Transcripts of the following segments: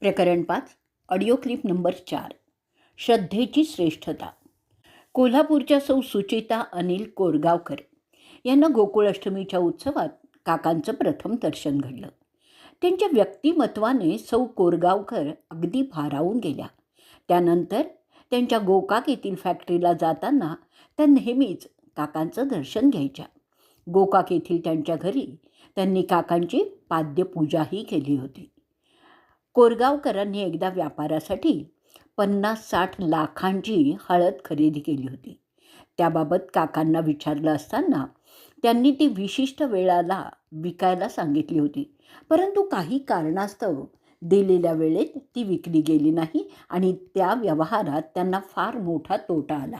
प्रकरण पाच audio clip number चार. श्रद्धेची श्रेष्ठता. कोल्हापूरच्या सौ सुचिता अनिल कोरगावकर यांना गोकुळाष्टमीच्या उत्सवात काकांचं प्रथम दर्शन घडलं. त्यांच्या व्यक्तिमत्वाने सौ कोरगावकर अगदी भारावून गेल्या. त्यानंतर त्यांच्या गोकाक येथील फॅक्टरीला जाताना त्या नेहमीच काकांचं दर्शन घ्यायच्या. गोकाक येथील त्यांच्या घरी त्यांनी काकांची पाद्यपूजाही केली होती. कोरगावकरांनी एकदा व्यापारासाठी पन्नास साठ लाखांची हळद खरेदी केली होती. त्याबाबत काकांना विचारलं असताना त्यांनी ती विशिष्ट वेळाला विकायला सांगितली होती. परंतु काही कारणास्तव दिलेल्या वेळेत ती विकली गेली नाही आणि त्या व्यवहारात त्यांना फार मोठा तोटा आला.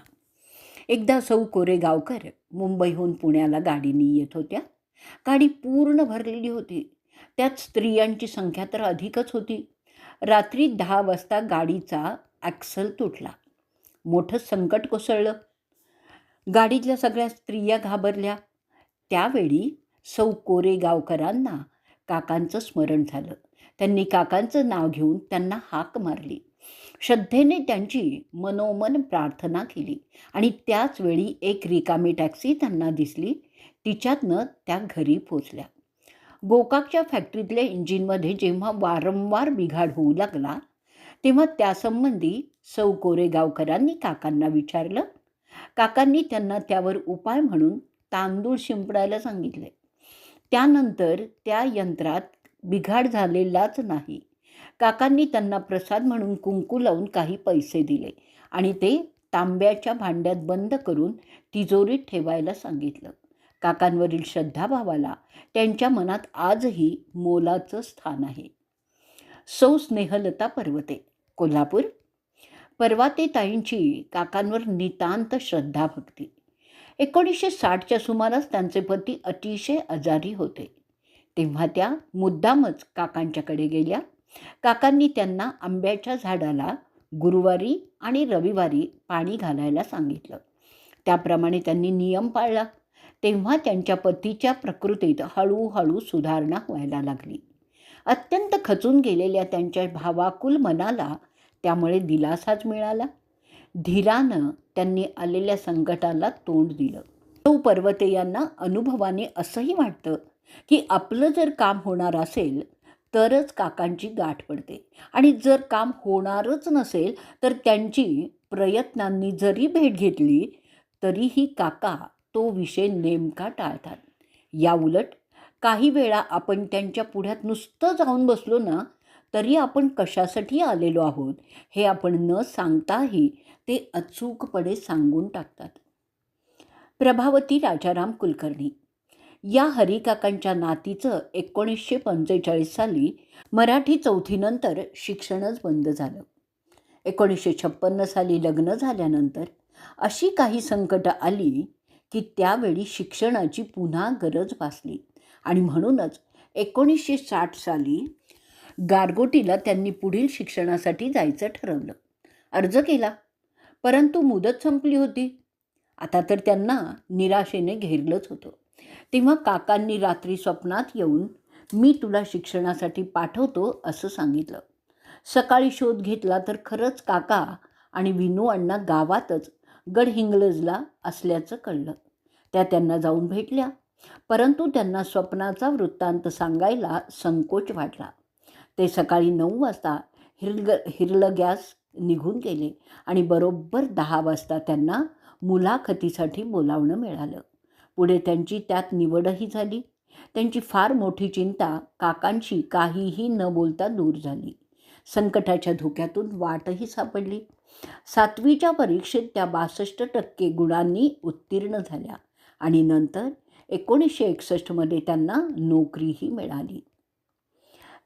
एकदा सौ कोरेगावकर मुंबईहून पुण्याला गाडीने येत होत्या. गाडी पूर्ण भरलेली होती. त्यात स्त्रियांची संख्या तर अधिकच होती. रात्री दहा वाजता गाडीचा ॲक्सल तुटला. मोठं संकट कोसळलं. गाडीतल्या सगळ्या स्त्रिया घाबरल्या. त्यावेळी सौ कोरे गावकरांना काकांचं स्मरण झालं. त्यांनी काकांचं नाव घेऊन त्यांना हाक मारली. श्रद्धेने त्यांची मनोमन प्रार्थना केली आणि त्याचवेळी एक रिकामी टॅक्सी त्यांना दिसली. तिच्यातनं त्या घरी पोचल्या. गोकाकच्या फॅक्टरीतल्या इंजिनमध्ये जेव्हा वारंवार बिघाड होऊ लागला तेव्हा त्यासंबंधी सौ कोरेगावकरांनी काकांना विचारलं. काकांनी त्यांना त्यावर उपाय म्हणून तांदूळ शिंपडायला सांगितले. त्यानंतर त्या यंत्रात बिघाड झालेलाच नाही. काकांनी त्यांना प्रसाद म्हणून कुंकू लावून काही पैसे दिले आणि ते तांब्याच्या भांड्यात बंद करून तिजोरीत ठेवायला सांगितलं. काकांवरील श्रद्धाभावाला त्यांच्या मनात आजही मोलाचं स्थान आहे. सौ स्नेहलता पर्वते. कोल्हापूर? पर्वाते ताईंची काकांवर नितांत श्रद्धा भक्ती एकोणीसशे साठच्या सुमारास त्यांचे पती अतिशय आजारी होते. तेव्हा त्या मुद्दामच काकांच्याकडे गेल्या. काकांनी त्यांना आंब्याच्या झाडाला गुरुवारी आणि रविवारी पाणी घालायला सांगितलं. त्याप्रमाणे त्यांनी नियम पाळला. तेव्हा त्यांच्या पतीच्या प्रकृतीत हळूहळू सुधारणा व्हायला लागली. अत्यंत खचून गेलेल्या त्यांच्या भावाकुल मनाला त्यामुळे दिलासाच मिळाला. धीरानं त्यांनी आलेल्या संकटाला तोंड दिलं. तो पर्वते यांना अनुभवाने असंही वाटतं की आपलं जर काम होणार असेल तरच काकांची गाठ पडते. आणि जर काम होणारच नसेल तर त्यांची प्रयत्नांनी जरी भेट घेतली तरीही काका तो विषय नेमका टाळतात. याउलट काही वेळा आपण त्यांच्या पुढ्यात नुसतं जाऊन बसलो ना तरी आपण कशासाठी आलेलो आहोत हे आपण न सांगताही ते अचूकपणे सांगून टाकतात. प्रभावती राजाराम कुलकर्णी. या हरिकाकांच्या नातीचं एकोणीसशे पंचेचाळीस साली मराठी चौथीनंतर शिक्षणच बंद झालं. एकोणीसशे छप्पन्न साली लग्न झाल्यानंतर अशी काही संकटं आली की त्यावेळी शिक्षणाची पुन्हा गरज भासली. आणि म्हणूनच एकोणीसशे साठ साली गारगोटीला त्यांनी पुढील शिक्षणासाठी जायचं ठरवलं. अर्ज केला. परंतु मुदत संपली होती. आता तर त्यांना निराशेने घेरलंच होतं. तेव्हा काकांनी रात्री स्वप्नात येऊन मी तुला शिक्षणासाठी पाठवतो असं सांगितलं. सकाळी शोध घेतला तर खरंच काका आणि विनू अण्णा गावातच गडहिंग्लजला असल्याचं कळलं. त्या त्यांना जाऊन भेटल्या. परंतु त्यांना स्वप्नाचा वृत्तांत सांगायला संकोच वाटला. ते सकाळी नऊ वाजता हिरग हिरलगॅस निघून गेले आणि बरोबर दहा वाजता त्यांना मुलाखतीसाठी बोलावणं मिळालं. पुढे त्यांची त्यात निवडही झाली. त्यांची फार मोठी चिंता काकांशी काहीही न बोलता दूर झाली. संकटाच्या धोक्यातून वाटही सापडली. सातवीच्या परीक्षेत त्या बासष्ट टक्के गुणांनी उत्तीर्ण झाल्या आणि नंतर एकोणीसशे एकसष्टमध्ये त्यांना नोकरीही मिळाली.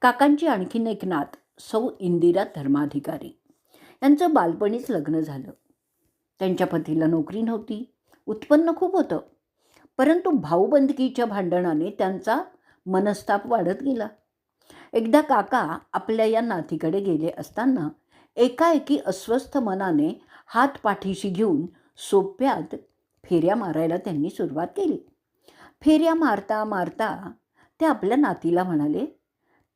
काकांची आणखीन एक नात सौ इंदिरा धर्माधिकारी. यांचं बालपणीच लग्न झालं. त्यांच्या पतीला नोकरी नव्हती. उत्पन्न खूप होतं. परंतु भाऊबंदकीच्या भांडणाने त्यांचा मनस्ताप वाढत गेला. एकदा काका आपल्या या नातीकडे गेले असताना एकाएकी अस्वस्थ मनाने हात पाठीशी घेऊन सोप्यात फेऱ्या मारायला त्यांनी सुरुवात केली. फेऱ्या मारता मारता ते आपल्या नातीला म्हणाले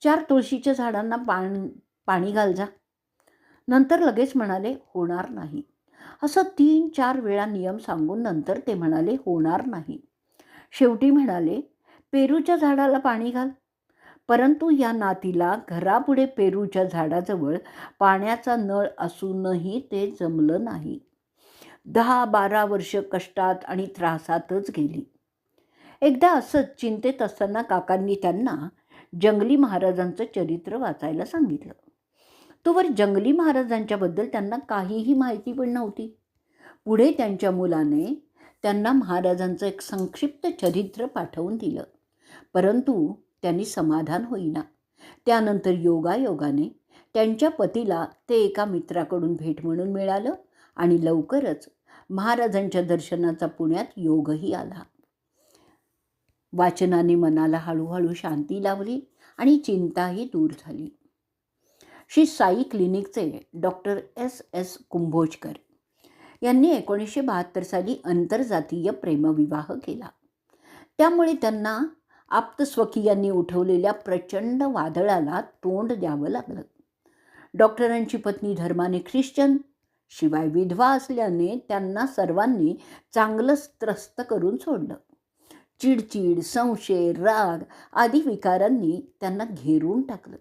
चार तुळशीच्या झाडांना पान पाणी घाल जा. नंतर लगेच म्हणाले होणार नाही. असं तीन चार वेळा नियम सांगून नंतर ते म्हणाले होणार नाही. शेवटी म्हणाले पेरूच्या झाडाला पाणी घाल. परंतु या नातीला घरापुढे पेरूच्या झाडाजवळ पाण्याचा नळ असूनही ते जमलं नाही. दहा बारा वर्ष कष्टात आणि त्रासातच गेली. एकदा असंच चिंतेत असताना काकांनी त्यांना जंगली महाराजांचं चरित्र वाचायला सांगितलं. तोवर जंगली महाराजांच्याबद्दल त्यांना काहीही माहिती पण नव्हती. पुढे त्यांच्या मुलाने त्यांना महाराजांचं एक संक्षिप्त चरित्र पाठवून दिलं. परंतु त्यांनी समाधान होईना. त्यानंतर योगायोगाने त्यांच्या पतीला ते एका मित्राकडून भेट म्हणून मिळालं आणि लवकरच महाराजांच्या दर्शनाचा पुण्यात योगही आला. वाचनाने मनाला हळूहळू शांती लावली आणि चिंताही दूर झाली. श्री साई क्लिनिकचे डॉक्टर एस एस कुंभोजकर यांनी एकोणीसशे बहात्तर साली आंतरजातीय प्रेमविवाह केला. त्यामुळे त्यांना आप्तस्वकीयांनी उठवलेल्या प्रचंड वादळाला तोंड द्यावं लागलं. डॉक्टरांची पत्नी धर्माने ख्रिश्चन शिवाय विधवा असल्याने त्यांना सर्वांनी चांगलंच त्रस्त करून सोडलं. चिडचिड संशय राग आदी विकारांनी त्यांना घेरून टाकलं.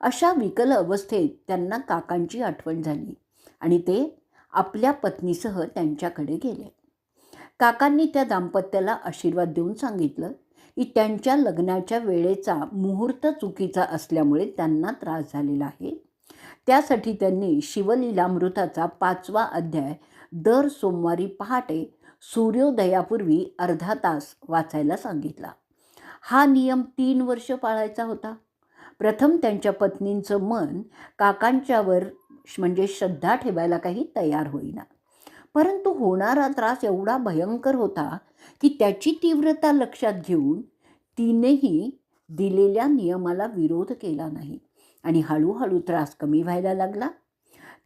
अशा विकल अवस्थेत त्यांना काकांची आठवण झाली आणि ते आपल्या पत्नीसह त्यांच्याकडे गेले. काकांनी त्या दाम्पत्याला आशीर्वाद देऊन सांगितलं त्यांच्या लग्नाच्या वेळेचा मुहूर्त चुकीचा असल्यामुळे त्यांना त्रास झालेला आहे. त्यासाठी त्यांनी शिवलीलामृताचा पाचवा अध्याय दर सोमवारी पहाटे सूर्योदयापूर्वी अर्धा तास वाचायला सांगितला. हा नियम तीन वर्ष पाळायचा होता. प्रथम त्यांच्या पत्नींचं मन काकांच्यावर म्हणजे श्रद्धा ठेवायला काही तयार होईना. परंतु होणारा त्रास एवढा भयंकर होता की त्याची तीव्रता लक्षात घेऊन तिनेही दिलेल्या नियमाला विरोध केला नाही. आणि हळूहळू त्रास कमी व्हायला लागला.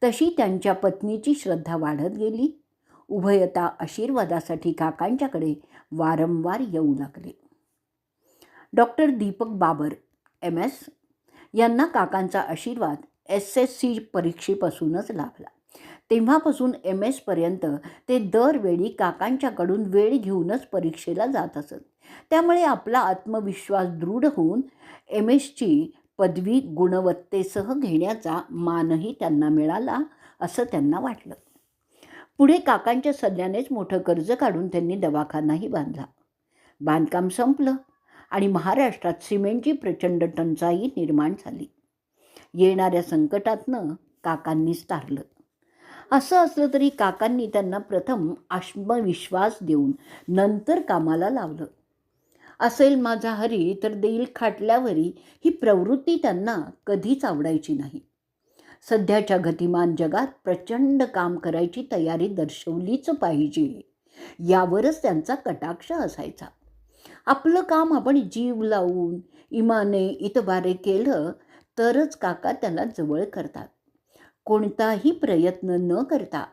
तशी त्यांच्या पत्नीची श्रद्धा वाढत गेली. उभयता आशीर्वादासाठी काकांच्याकडे वारंवार येऊ लागले. Doctor Deepak Babar M S यांना काकांचा आशीर्वाद एस एस सी परीक्षेपासूनच लाभला. तेव्हापासून एम एसपर्यंत ते दरवेळी काकांच्याकडून वेळ घेऊनच परीक्षेला जात असत. त्यामुळे आपला आत्मविश्वास दृढ होऊन एम एसची पदवी गुणवत्तेसह घेण्याचा मानही त्यांना मिळाला असं त्यांना वाटलं. पुढे काकांच्या सल्ल्यानेच मोठं कर्ज काढून त्यांनी दवाखानाही बांधला. बांधकाम संपलं आणि महाराष्ट्रात सिमेंटची प्रचंड टंचाई निर्माण झाली. येणाऱ्या संकटातनं काकांनीच तारलं. असं असलं तरी काकांनी त्यांना प्रथम आत्मविश्वास देऊन नंतर कामाला लावलं. असेल माझा हरी तर देईल खाटल्यावरी ही प्रवृत्ती त्यांना कधीच आवडायची नाही. सध्याच्या गतिमान जगात प्रचंड काम करायची तयारी दर्शवलीच पाहिजे यावरच त्यांचा कटाक्ष असायचा. आपलं काम आपण जीव लावून इमाने इतबारे केलं तरच काका त्याला जवळ करतात. कोणताही प्रयत्न न करता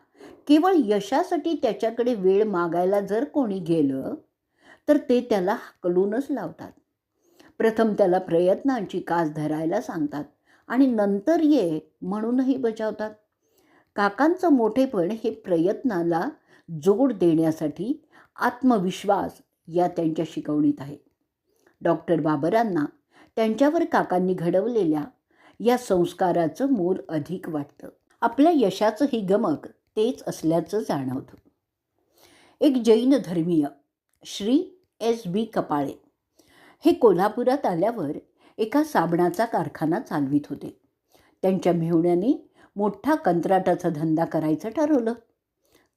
केवळ यशासाठी त्याच्याकडे वेळ मागायला जर कोणी गेलं तर ते त्याला हकलूनच लावतात. प्रथम त्याला प्रयत्नांची कास धरायला सांगतात आणि नंतर ये म्हणूनही बजावतात. काकांचं मोठेपण हे प्रयत्नाला जोड देण्यासाठी आत्मविश्वास या त्यांच्या शिकवणीत आहे. डॉक्टर बाबरांना त्यांच्यावर काकांनी घडवलेल्या या संस्काराचं मोल अधिक वाटतं. आपल्या यशाचं ही गमक तेच असल्याचं जाणवतं. एक जैन धर्मीय श्री एस बी कपाळे हे कोल्हापुरात आल्यावर एका साबणाचा कारखाना चालवित होते. त्यांच्या मेहुण्याने मोठा कंत्राटाचा धंदा करायचं ठरवलं.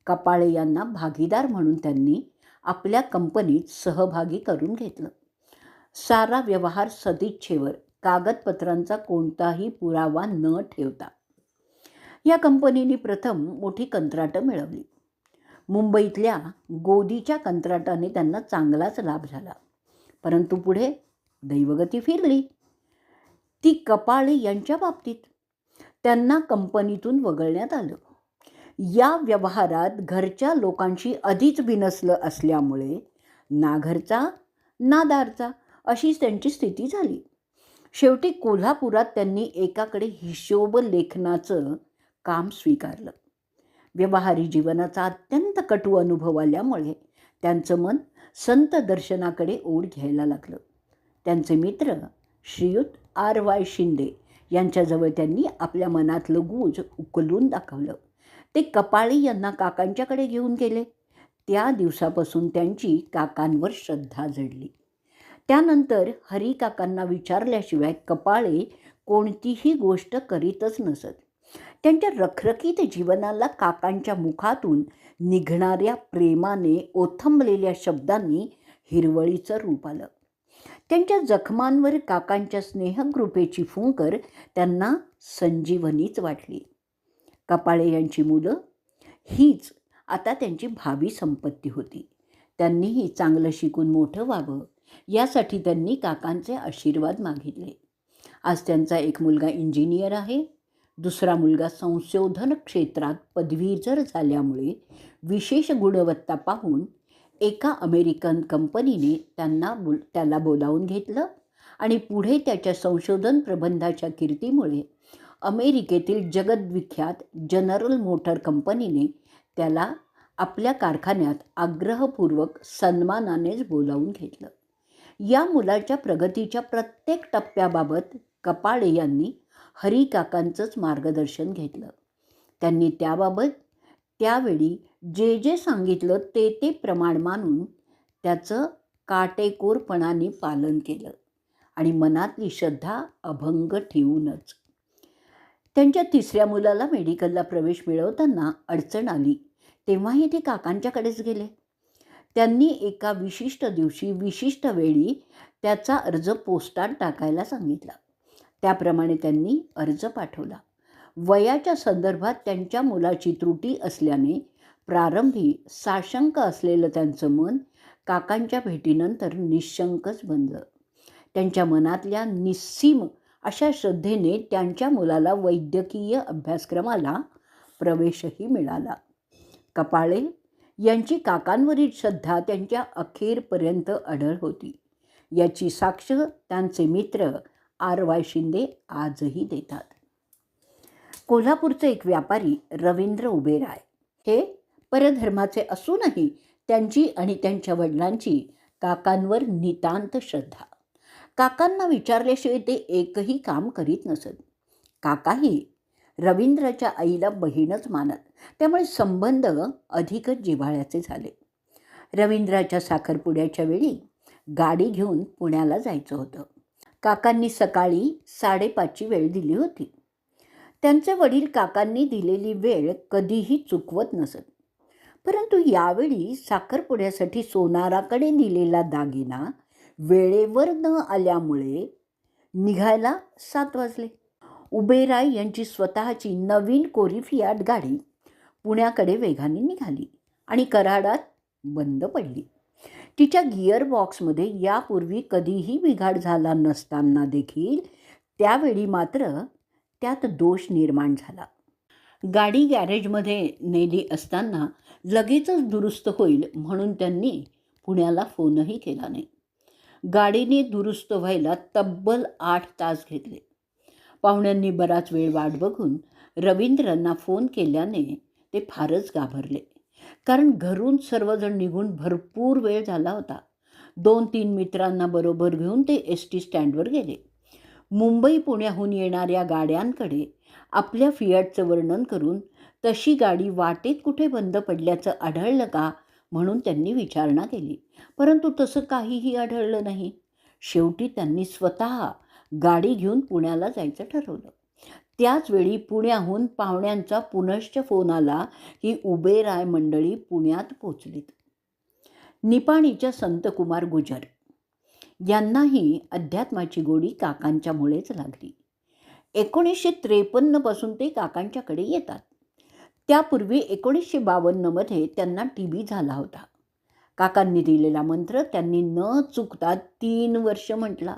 कपाळे यांना भागीदार म्हणून त्यांनी आपल्या कंपनीत सहभागी करून घेतलं. सारा व्यवहार सदिच्छेवर कागदपत्रांचा कोणताही पुरावा न ठेवता. या कंपनीने प्रथम मोठी कंत्राटं मिळवली. मुंबईतल्या गोदीच्या कंत्राटाने त्यांना चांगलाच लाभ झाला. परंतु पुढे दैवगती फिरली. ती कपाळे यांच्या बाबतीत त्यांना कंपनीतून वगळण्यात आलं. या व्यवहारात घरच्या लोकांशी आधीच बिनसलं असल्यामुळे ना घरचा ना दारचा अशीच त्यांची स्थिती झाली. शेवटी कोल्हापुरात त्यांनी एकाकडे हिशोब लेखनाचं काम स्वीकारलं. व्यवहारी जीवनाचा अत्यंत कटू अनुभव आल्यामुळे त्यांचं मन संत दर्शनाकडे ओढ घ्यायला लागलं. त्यांचे मित्र श्रीयुत आर वाय शिंदे यांच्याजवळ त्यांनी आपल्या मनातलं गूज उकलून दाखवलं. ते कपाळी यांना काकांच्याकडे घेऊन गेले. त्या दिवसापासून त्यांची काकांवर श्रद्धा जडली. त्यानंतर हरिकाकांना विचारल्याशिवाय कपाळे कोणतीही गोष्ट करीतच नसत. त्यांच्या रखरखीत जीवनाला काकांच्या मुखातून निघणाऱ्या प्रेमाने ओथंबलेल्या शब्दांनी हिरवळीचं रूप आलं. त्यांच्या जखमांवर काकांच्या स्नेहकृपेची फुंकर त्यांना संजीवनीच वाटली. कपाळे यांची मुलं हीच आता त्यांची भावी संपत्ती होती. त्यांनीही चांगलं शिकून मोठं व्हावं. यासाठी त्यांनी काकांचे आशीर्वाद मागितले. आज त्यांचा एक मुलगा इंजिनियर आहे. दुसरा मुलगा संशोधन क्षेत्रात पदवीधर झाल्यामुळे विशेष गुणवत्ता पाहून एका अमेरिकन कंपनीने त्यांना बोल त्याला बोलावून घेतलं आणि पुढे त्याच्या संशोधन प्रबंधाच्या कीर्तीमुळे अमेरिकेतील जगद्विख्यात जनरल मोटर कंपनीने त्याला आपल्या कारखान्यात आग्रहपूर्वक सन्मानानेच बोलावून घेतलं. या मुलाच्या प्रगतीच्या प्रत्येक टप्प्याबाबत कपाळे यांनी हरिकाकांचंच मार्गदर्शन घेतलं. त्यांनी त्याबाबत त्यावेळी जे जे सांगितलं ते ते प्रमाण मानून त्याचं काटेकोरपणाने पालन केलं आणि मनातली श्रद्धा अभंग ठेवूनच. त्यांच्या तिसऱ्या मुलाला मेडिकलला प्रवेश मिळवताना अडचण आली तेव्हाही ते काकांच्याकडेच गेले. त्यांनी एका विशिष्ट दिवशी विशिष्ट वेळी त्याचा अर्ज पोस्टात टाकायला सांगितला. त्याप्रमाणे त्यांनी अर्ज पाठवला. वयाच्या संदर्भात त्यांच्या मुलाची त्रुटी असल्याने प्रारंभी साशंक असलेलं त्यांचं मन काकांच्या भेटीनंतर निशंकच बनलं. त्यांच्या मनातल्या निस्सीम अशा श्रद्धेने त्यांच्या मुलाला वैद्यकीय अभ्यासक्रमाला प्रवेशही मिळाला. कपाळे यांची काकांवरील श्रद्धा त्यांच्या अखेरपर्यंत अढळ होती. याची साक्ष त्यांचे मित्र आर वाय शिंदे आजही देतात. कोल्हापूरचे एक व्यापारी रवींद्र उबेराय हे परधर्माचे असूनही त्यांची आणि त्यांच्या वडिलांची काकांवर नितांत श्रद्धा. काकांना विचारल्याशिवाय ते एकही काम करीत नसत. काकाही रवींद्रच्या आईला बहीणच मानत. त्यामुळे संबंध अधिकच जिव्हाळ्याचे झाले. रवींद्राच्या साखरपुड्याच्या वेळी गाडी घेऊन पुण्याला जायचं होतं. काकांनी सकाळी साडेपाचची वेळ दिली होती. त्यांचे वडील काकांनी दिलेली वेळ कधीही चुकवत नसत. परंतु यावेळी साखरपुड्यासाठी सोनाराकडे दिलेला दागिना वेळेवर न आल्यामुळे निघायला सात वाजले. उबेराय यांची स्वतःची नवीन कोरिफियाट गाडी पुण्याकडे वेगाने निघाली आणि कराडात बंद पडली. तिच्या गिअर बॉक्समध्ये यापूर्वी कधीही बिघाड झाला नसताना देखील त्यावेळी मात्र त्यात दोष निर्माण झाला. गाडी गॅरेजमध्ये नेली असताना लगेचच दुरुस्त होईल म्हणून त्यांनी पुण्याला फोनही केला नाही. गाडीने दुरुस्त व्हायला तब्बल आठ तास घेतले. पाहुण्यांनी बराच वेळ वाट बघून रवींद्रांना फोन केल्याने ते फारच घाबरले. कारण घरून सर्वजण निघून भरपूर वेळ झाला होता. दोन तीन मित्रांना बरोबर घेऊन ते एस टी स्टँडवर गेले. मुंबई पुण्याहून येणाऱ्या गाड्यांकडे आपल्या फियाटचं वर्णन करून तशी गाडी वाटेत कुठे बंद पडल्याचं आढळलं का म्हणून त्यांनी विचारणा केली. परंतु तसं काहीही आढळलं नाही. शेवटी त्यांनी स्वतः गाडी घेऊन पुण्याला जायचं ठरवलं. त्याचवेळी पुण्याहून पाहुण्यांचा पुनश्च फोन आला की उबेराय मंडळी पुण्यात पोचलीत निपाणीच्या संतकुमार गुजर. यांनाही अध्यात्माची गोडी काकांच्यामुळेच लागली. एकोणीसशे त्रेपन्नपासून ते काकांच्याकडे येतात. त्यापूर्वी एकोणीसशे बावन्नमध्ये त्यांना टी बी झाला होता. काकांनी दिलेला मंत्र त्यांनी न चुकता तीन वर्ष म्हटला.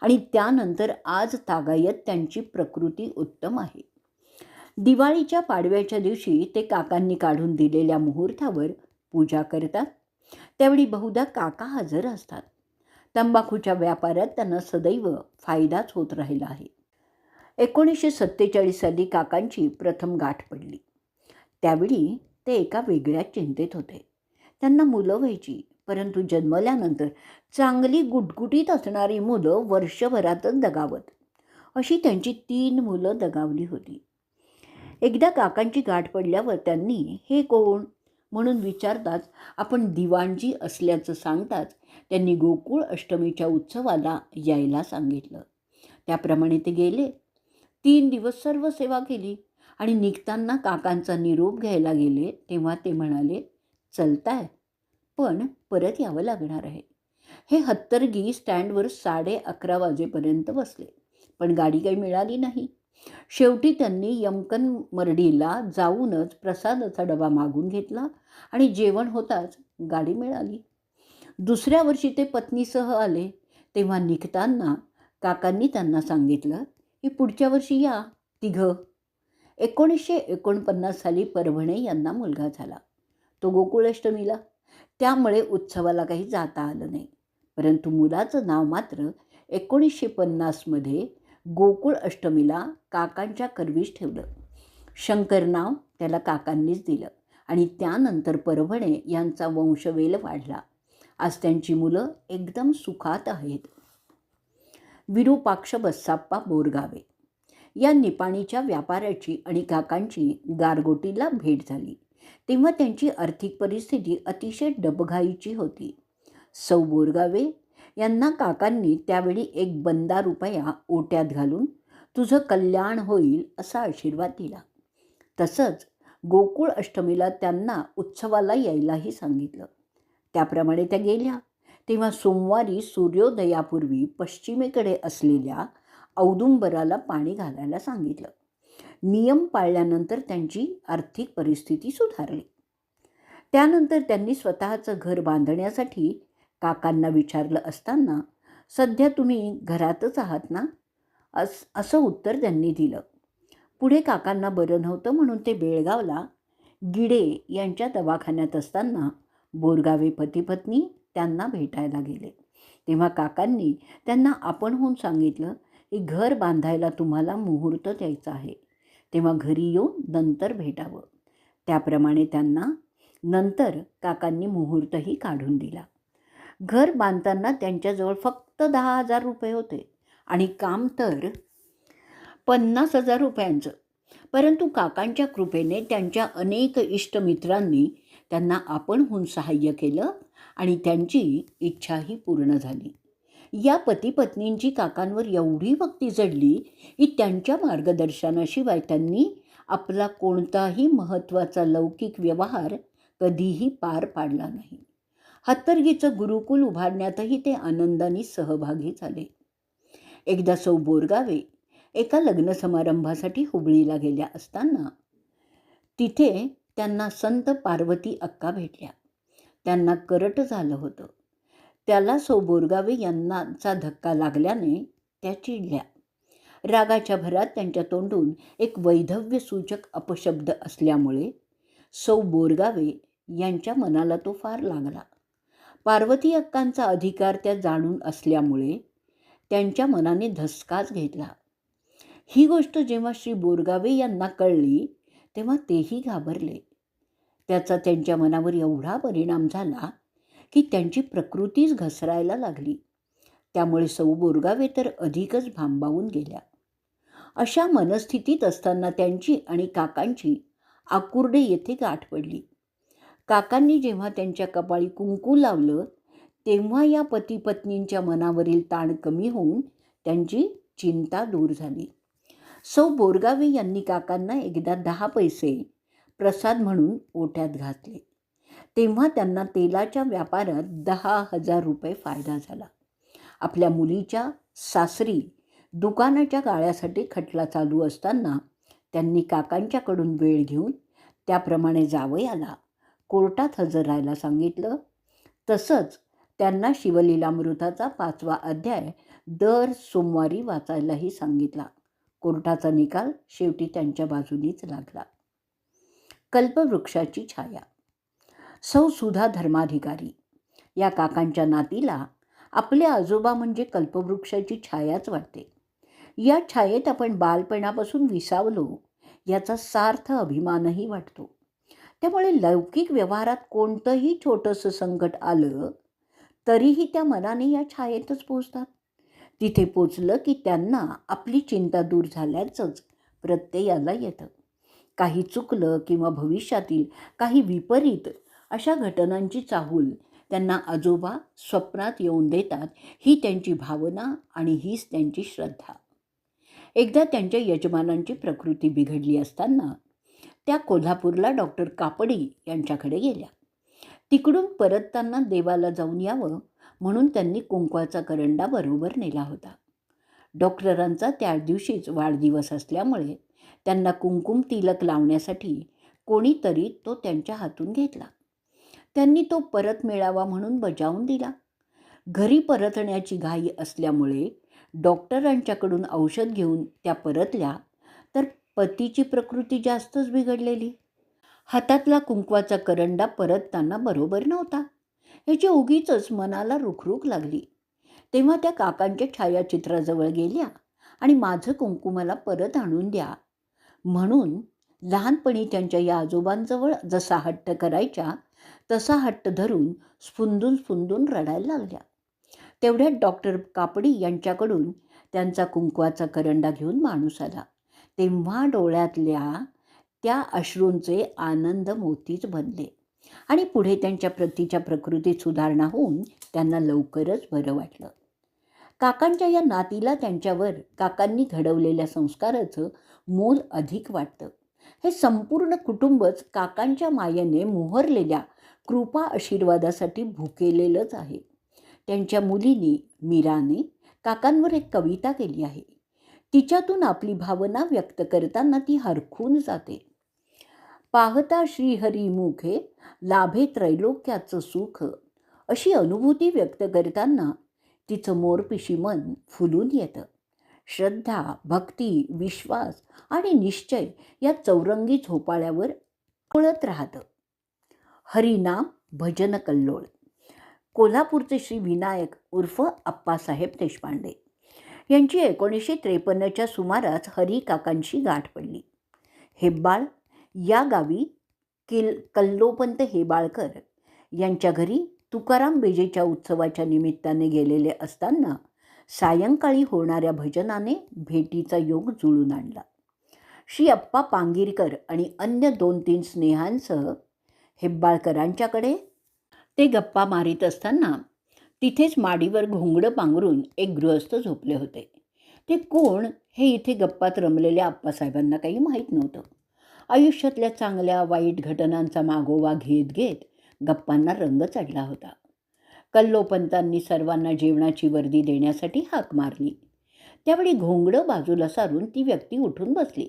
आणि त्यानंतर आज तागायत त्यांची प्रकृती उत्तम आहे. दिवाळीच्या पाडव्याच्या दिवशी ते काकांनी काढून दिलेल्या मुहूर्तावर पूजा करतात. त्यावेळी बहुधा काका हजर असतात. तंबाखूच्या व्यापारात त्यांना सदैव फायदाच होत राहिला आहे. एकोणीसशे सत्तेचाळीस साली काकांची प्रथम गाठ पडली. त्यावेळी ते एका वेगळ्या चिंतेत होते. त्यांना मुलं व्हायची परंतु जन्मल्यानंतर चांगली गुटगुटीत असणारी मुलं वर्षभरातच दगावत. अशी त्यांची तीन मुलं दगावली होती. एकदा काकांची गाठ पडल्यावर त्यांनी हे कोण? म्हणून विचारताच आपण दिवाणजी असल्याचं सांगताच त्यांनी गोकुळ अष्टमीच्या उत्सवाला यायला सांगितलं. त्याप्रमाणे ते गेले. तीन दिवस सर्व सेवा केली आणि निघताना काकांचा निरोप घ्यायला गेले तेव्हा ते म्हणाले चलताय. पण परत यावं लागणार आहे. हे हत्तरगी स्टँडवर साडे अकरा वाजेपर्यंत बसले. पण गाडी काही मिळाली नाही. शेवटी त्यांनी यमकन मर्डीला जाऊनच प्रसादाचा डबा मागून घेतला आणि जेवण होताच गाडी मिळाली. दुसऱ्या वर्षी ते पत्नीसह आले. तेव्हा निघताना काकांनी त्यांना सांगितलं की पुढच्या वर्षी या तिघं. एकोणीसशे एकोणपन्नास साली परभणे यांना मुलगा झाला. तो गोकुळाष्टमीला त्यामुळे उत्सवाला काही जाता आलं नाही. परंतु मुलाचं नाव मात्र एकोणीसशे पन्नासमध्ये गोकुळ अष्टमीला काकांच्या करवीस ठेवलं. शंकर नाव त्याला काकांनीच दिलं आणि त्यानंतर परभणे यांचा वंशवेल वाढला. आज त्यांची मुलं एकदम सुखात आहेत. विरूपाक्ष बस्साप्पा बोरगावे. या निपाणीच्या व्यापाऱ्याची आणि काकांची गारगोटीला भेट झाली. तेव्हा त्यांची आर्थिक परिस्थिती अतिशय डबघाईची होती. सौ बोरगावे यांना काकांनी त्यावेळी एक बंदा रुपया ओट्यात घालून तुझं कल्याण होईल असा आशीर्वाद दिला. तसंच गोकुळ अष्टमीला त्यांना उत्सवाला यायलाही सांगितलं. त्याप्रमाणे त्या गेल्या. तेव्हा सोमवारी सूर्योदयापूर्वी पश्चिमेकडे असलेल्या औदुंबराला पाणी घालायला सांगितलं. नियम पाळल्यानंतर त्यांची आर्थिक परिस्थिती सुधारली. त्यानंतर त्यांनी स्वतःचं घर बांधण्यासाठी काकांना विचारलं असताना सध्या तुम्ही घरातच आहात ना? अस असं उत्तर त्यांनी दिलं. पुढे काकांना बरं नव्हतं म्हणून ते बेळगावला गिडे यांच्या दवाखान्यात असताना बोरगावे पतीपत्नी त्यांना भेटायला गेले. तेव्हा काकांनी त्यांना आपणहून सांगितलं की घर बांधायला तुम्हाला मुहूर्त द्यायचा आहे. तेव्हा घरी येऊन नंतर भेटावं. त्याप्रमाणे त्यांना नंतर काकांनी मुहूर्तही काढून दिला. घर बांधताना त्यांच्याजवळ फक्त दहा हजार रुपये होते. आणि काम तर पन्नास हजार रुपयांचं. परंतु काकांच्या कृपेने त्यांच्या अनेक इष्टमित्रांनी त्यांना आपणहून सहाय्य केलं आणि त्यांची इच्छाही पूर्ण झाली. या पतीपत्नींची काकांवर एवढी भक्ती जडली की त्यांच्या मार्गदर्शनाशिवाय त्यांनी आपला कोणताही महत्त्वाचा लौकिक व्यवहार कधीही पार पाडला नाही. हत्तरगीचं गुरुकुल उभारण्यातही ते आनंदाने सहभागी झाले. एकदा सौ बोरगावे एका लग्न समारंभासाठी हुबळीला गेल्या असताना तिथे त्यांना संत पार्वती अक्का भेटल्या. त्यांना करट झालं होतं. त्याला सौ बोरगावे यांनाचा धक्का लागल्याने त्या चिडल्या. रागाच्या भरात त्यांच्या तोंडून एक वैधव्य सूचक अपशब्द असल्यामुळे सौ बोरगावे यांच्या मनाला तो फार लागला. पार्वती अक्कांचा अधिकार त्या जाणून असल्यामुळे त्यांच्या मनाने धसकाच घेतला. ही गोष्ट जेव्हा श्री बोरगावे यांना कळली तेव्हा तेही घाबरले. त्याचा त्यांच्या मनावर एवढा परिणाम झाला की त्यांची प्रकृतीच घसरायला लागली. त्यामुळे सौ बोरगावे तर अधिकच भांबावून गेल्या. अशा मनस्थितीत असताना त्यांची आणि काकांची आकुर्डे येथे गाठ पडली. काकांनी जेव्हा त्यांच्या कपाळी कुंकू लावलं तेव्हा या पती पत्नींच्या मनावरील ताण कमी होऊन त्यांची चिंता दूर झाली. सौ बोरगावे यांनी काकांना एकदा दहा पैसे प्रसाद म्हणून ओट्यात घातले. तेव्हा त्यांना तेलाच्या व्यापारात दहा हजार रुपये फायदा झाला. आपल्या मुलीच्या सासरी दुकानाच्या गाळ्यासाठी खटला चालू असताना त्यांनी काकांच्याकडून वेळ घेऊन त्याप्रमाणे जावयाला कोर्टात हजर राहायला सांगितलं. तसंच त्यांना शिवलीलामृताचा पाचवा अध्याय दर सोमवारी वाचायलाही सांगितला. कोर्टाचा निकाल शेवटी त्यांच्या बाजूनीच लागला. कल्पवृक्षाची छाया सौ सुधा धर्माधिकारी. या काकांच्या नातीला आपले आजोबा म्हणजे कल्पवृक्षाची छायाच वाटते. या छायेत आपण बालपणापासून विसावलो याचा सार्थ अभिमानही वाटतो. त्यामुळे लौकिक व्यवहारात कोणतंही छोटंसं संकट आलं तरीही त्या मनाने या छायेतच पोचतात तिथे पोचलं की त्यांना आपली चिंता दूर झाल्याचंच प्रत्ययाला येतं. काही चुकलं किंवा भविष्यातील काही विपरीत अशा घटनांची चाहूल. त्यांना आजोबा स्वप्नात येऊन देतात ही त्यांची भावना आणि हीच त्यांची श्रद्धा. एकदा त्यांच्या यजमानांची प्रकृती बिघडली असताना त्या कोल्हापूरला डॉक्टर कापडी यांच्याकडे गेल्या. तिकडून परतताना देवाला जाऊन यावं म्हणून त्यांनी कुंकवाचा करंडा बरोबर नेला होता. डॉक्टरांचा त्या दिवशीच वाढदिवस असल्यामुळे त्यांना कुंकुम तिलक लावण्यासाठी कोणीतरी तो त्यांच्या हातून घेतला. त्यांनी तो परत मिळावा म्हणून बजावून दिला. घरी परतण्याची घाई असल्यामुळे डॉक्टरांच्याकडून औषध घेऊन त्या परतल्या तर पतीची प्रकृती जास्तच बिघडलेली. हातातला कुंकवाचा करंडा परतताना बरोबर नव्हता. याची उगीच मनाला रुखरुख लागली. तेव्हा त्या काकांच्या छायाचित्राजवळ गेल्या आणि माझं कुंकू मला परत आणून द्या म्हणून लहानपणी त्यांच्या या आजोबांजवळ जसा हट्ट करायच्या तसा हट्ट धरून स्फुंदून स्फुंदून रडायला लागल्या. तेवढ्यात डॉक्टर कापडी यांच्याकडून त्यांचा कुंकवाचा करंडा घेऊन माणूस आला. तेव्हा डोळ्यातल्या त्या अश्रूंचे आनंद मोतीच बनले आणि पुढे त्यांच्या प्रतीच्या प्रकृतीत सुधारणा होऊन त्यांना लवकरच बरं वाटलं. काकांच्या या नातीला त्यांच्यावर काकांनी घडवलेल्या संस्काराचं मोल अधिक वाटतं. हे संपूर्ण कुटुंबच काकांच्या मायेने मोहरलेल्या कृपा आशीर्वादासाठी भुकेलेलंच आहे. त्यांच्या मुलीनी मीराने काकांवर एक कविता केली आहे. तिच्यातून आपली भावना व्यक्त करताना ती हरखून जाते. पाहता श्रीहरी मुखे लाभे त्रैलोक्याचं सुख. अशी अनुभूती व्यक्त करताना तिचं मोरपिशी मन फुलून येतं. श्रद्धा भक्ती विश्वास आणि निश्चय या चौरंगी झोपाळ्यावर पळत राहतं. हरिनाम भजन कल्लोळ. कोल्हापूरचे श्री विनायक उर्फ अप्पासाहेब देशपांडे. यांची एकोणीसशे त्रेपन्नच्या सुमारास हरी काकांशी गाठ पडली. हेब्बाळ या गावी किल कल्लोपंत हेबाळकर यांच्या घरी तुकाराम बेजेच्या उत्सवाच्या निमित्ताने गेलेले असताना सायंकाळी होणाऱ्या भजनाने भेटीचा योग जुळून आणला. श्री अप्पा पांगिरकर आणि अन्य दोन तीन स्नेहांसह हेब्बाळकरांच्याकडे? ते गप्पा मारीत असताना तिथेच माडीवर घोंगडं पांघरून एक गृहस्थ झोपले होते. ते कोण हे इथे गप्पात रमलेल्या आप्पासाहेबांना काही माहीत नव्हतं. आयुष्यातल्या चांगल्या वाईट घटनांचा मागोवा घेत घेत गप्पांना रंग चढला होता. कल्लोपंतांनी सर्वांना जेवणाची वर्दी देण्यासाठी हाक मारली. त्यावेळी घोंगडं बाजूला सारून ती व्यक्ती उठून बसली.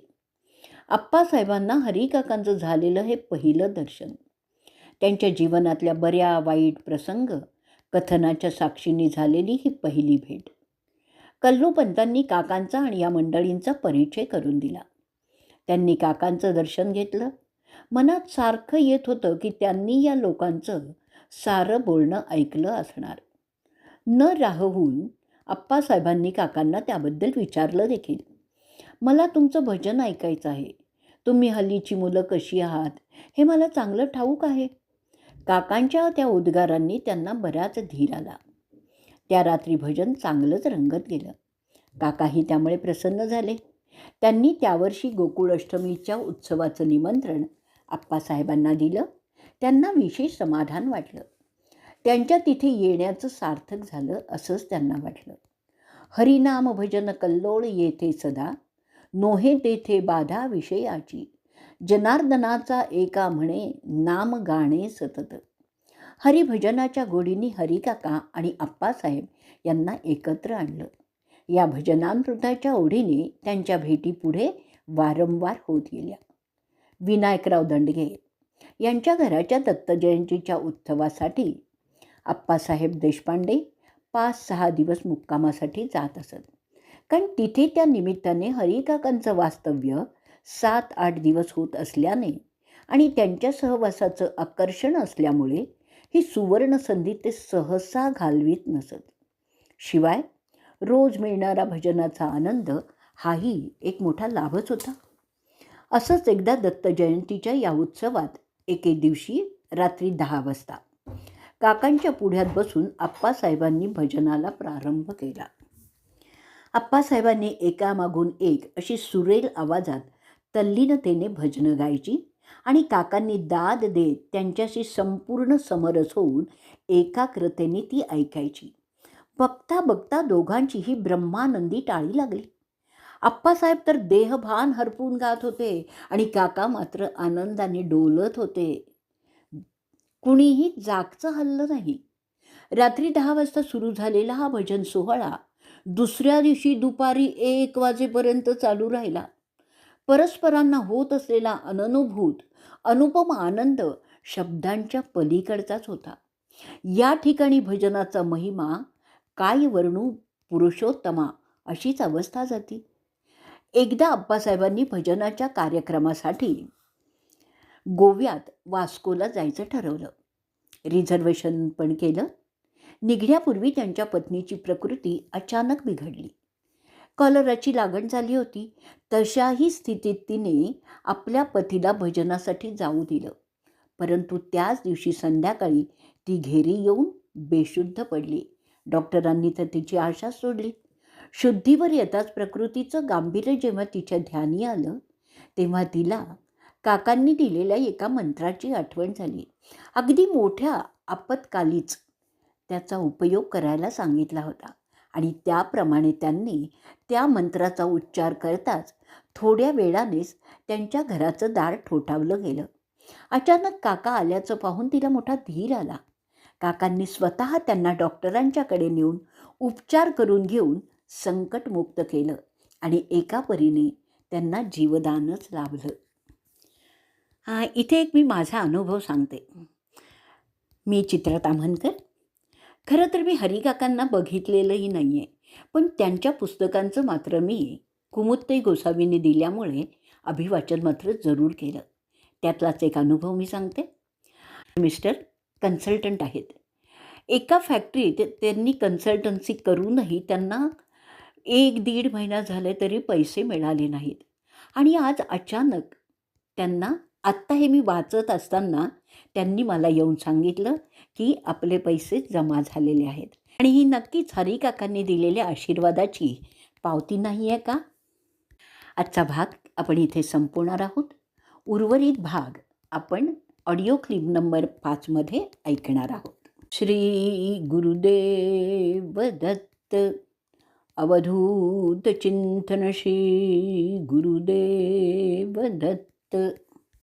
आप्पासाहेबांना हरिकाकांचं झालेलं हे पहिलं दर्शन. त्यांच्या जीवनातल्या बऱ्या वाईट प्रसंग कथनाच्या साक्षींनी झालेली ही पहिली भेट. कल्लोपंतांनी काकांचा आणि या मंडळींचा परिचय करून दिला. त्यांनी काकांचं दर्शन घेतलं. मनात सारखं येत होतं की त्यांनी या लोकांचं सारं बोलणं ऐकलं असणार. न राहून आप्पासाहेबांनी काकांना त्याबद्दल विचारलं देखील. मला तुमचं भजन ऐकायचं आहे. तुम्ही हल्लीची मुलं कशी आहात? हे मला चांगलं ठाऊक आहे. काकांच्या त्या उद्गारांनी त्यांना बराच धीर आला. त्या रात्री भजन चांगलंच रंगत गेलं. काकाही त्यामुळे प्रसन्न झाले. त्यांनी त्यावर्षी गोकुळ अष्टमीच्या उत्सवाचं निमंत्रण आप्पासाहेबांना दिलं. त्यांना विशेष समाधान वाटलं. त्यांच्या तिथे येण्याचं सार्थक झालं असंच त्यांना वाटलं. हरिनाम भजन कल्लोळ येथे सदा नोहे तेथे बाधा विषयाची. जनार्दनाचा एका म्हणे नाम गाणे सतत. हरिभजनाच्या गोडींनी हरिकाका आणि आप्पासाहेब यांना एकत्र आणलं. या भजनामृताच्या ओढीने त्यांच्या भेटी पुढे वारंवार होत गेल्या. विनायकराव दंडगे यांच्या घराच्या दत्तजयंतीच्या उत्सवासाठी आप्पासाहेब देशपांडे पाच सहा दिवस मुक्कामासाठी जात असत. कारण तिथे त्या निमित्ताने हरिकाकांचं वास्तव्य सात आठ दिवस होत असल्याने आणि त्यांच्या सहवासाचं आकर्षण असल्यामुळे ही सुवर्णसंधी ते सहसा घालवीत नसत. शिवाय रोज मिळणारा भजनाचा आनंद हाही एक मोठा लाभच होता. असंच एकदा दत्त जयंतीच्या या उत्सवात एके दिवशी रात्री दहा वाजता काकांच्या पुढ्यात बसून आप्पासाहेबांनी भजनाला प्रारंभ केला. आप्पासाहेबांनी एकामागून एक अशी सुरेल आवाजात तल्लीनतेने भजनं गायची आणि काकांनी दाद देत त्यांच्याशी संपूर्ण समरस होऊन एकाग्रतेने ती ऐकायची. बघता बघता दोघांचीही ब्रह्मानंदी टाळी लागली. आप्पासाहेब तर देहभान हरपून गात होते आणि काका मात्र आनंदाने डोलत होते. कुणीही जागचं हल्लं नाही. रात्री दहा वाजता सुरू झालेला हा भजन सोहळा दुसऱ्या दिवशी दुपारी एक वाजेपर्यंत चालू राहिला. परस्परांना होत असलेला अननुभूत अनुपम आनंद शब्दांच्या पलीकडचाच होता. या ठिकाणी भजनाचा महिमा काय वर्णू पुरुषोत्तमा अशीच अवस्था जाती. एकदा अप्पासाहेबांनी भजनाच्या कार्यक्रमासाठी गोव्यात वास्कोला जायचं ठरवलं. रिझर्वेशन पण केलं. निघण्यापूर्वी त्यांच्या पत्नीची प्रकृती अचानक बिघडली. कॉलराची लागण झाली होती. तशाही स्थितीत तिने आपल्या पतीला भजनासाठी जाऊ दिलं. परंतु त्याच दिवशी संध्याकाळी ती घेरी येऊन बेशुद्ध पडली. डॉक्टरांनी तर तिची आशा सोडली. शुद्धीवर येताच प्रकृतीचं गांभीर्य जेव्हा तिच्या ध्यानी आलं तेव्हा तिला काकांनी दिलेल्या एका मंत्राची आठवण झाली. अगदी मोठ्या आपत्कालीच त्याचा उपयोग करायला सांगितला होता. आणि त्याप्रमाणे त्यांनी त्या मंत्राचा उच्चार करताच थोड्या वेळानेच त्यांच्या घराचं दार ठोठावलं गेलं. अचानक काका आल्याचं पाहून तिला मोठा धीर आला. काकांनी स्वतः त्यांना डॉक्टरांच्याकडे नेऊन उपचार करून घेऊन संकटमुक्त केलं आणि एका परीने त्यांना जीवदानच लाभलं. हां इथे एक मी माझा अनुभव सांगते. मी चित्रा ताम्हणकर खरं तर मी हरिकाकांना बघितलेलंही नाही आहे पण त्यांच्या पुस्तकांचं मात्र मी कुमुत्तई गोसावींनी दिल्यामुळे अभिवाचन मात्र जरूर केलं. त्यातलाच एक अनुभव मी सांगते. मिस्टर कन्सल्टंट आहेत. एका फॅक्टरीत त्यांनी कन्सल्टन्सी करूनही त्यांना एक दीड महिना झाले तरी पैसे मिळाले नाहीत. आणि आज अचानक त्यांना आत्ता हे मी वाचत असताना त्यांनी मला येऊन सांगितलं की आपले पैसे जमा झालेले आहेत. आणि ही नक्कीच हरिकाकांनी दिलेल्या आशीर्वादाची पावती नाही आहे का? आजचा भाग आपण इथे संपवणार आहोत. उर्वरित भाग आपण ऑडिओ क्लिप नंबर पाचमध्ये ऐकणार आहोत. श्री गुरुदेव दत्त अवधूत चिंतन श्री गुरुदेव दत्त